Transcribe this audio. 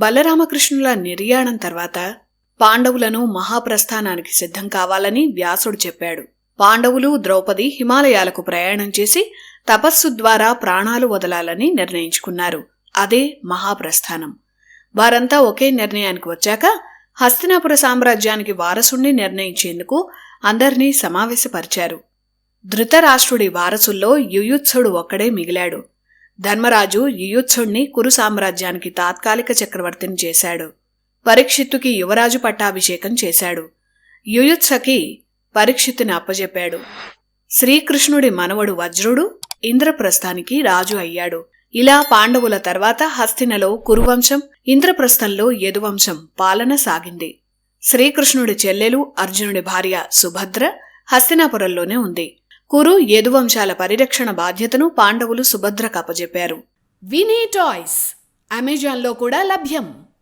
బలరామకృష్ణుల నిర్యాణం తర్వాత పాండవులను మహాప్రస్థానానికి సిద్ధం కావాలని వ్యాసుడు చెప్పాడు. పాండవులు ద్రౌపది హిమాలయాలకు ప్రయాణం చేసి తపస్సు ద్వారా ప్రాణాలు వదలాలని నిర్ణయించుకున్నారు. అదే మహాప్రస్థానం. వారంతా ఒకే నిర్ణయానికి వచ్చాక హస్తినాపుర సామ్రాజ్యానికి వారసుణ్ణి నిర్ణయించేందుకు అందర్నీ సమావేశపరిచారు. ధృతరాష్ట్రుడి వారసుల్లో యుయుత్సుడు ఒక్కడే మిగిలాడు. ధర్మరాజు యుయుత్సుణ్ణి కురు సామ్రాజ్యానికి తాత్కాలిక చక్రవర్తిని చేశాడు. పరీక్షిత్తుకి యువరాజు పట్టాభిషేకం చేశాడు. యుయుత్సకి పరీక్షిత్తుని అప్పజెప్పాడు. శ్రీకృష్ణుడి మనవడు వజ్రుడు ఇంద్రప్రస్థానికి రాజు అయ్యాడు. ఇలా పాండవుల తర్వాత హస్తినలో కురువంశం ఇంద్రప్రస్థంలో యదువంశం పాలన సాగింది. శ్రీకృష్ణుడి చెల్లెలు అర్జునుడి భార్య సుభద్ర హస్తినాపురంలోనే ఉంది. కురు యదువంశాల పరిరక్షణ బాధ్యతను పాండవులు సుభద్రకు అప్పజెప్పారు వినీ టాయ్స్ అమెజాన్లో కూడా లభ్యం.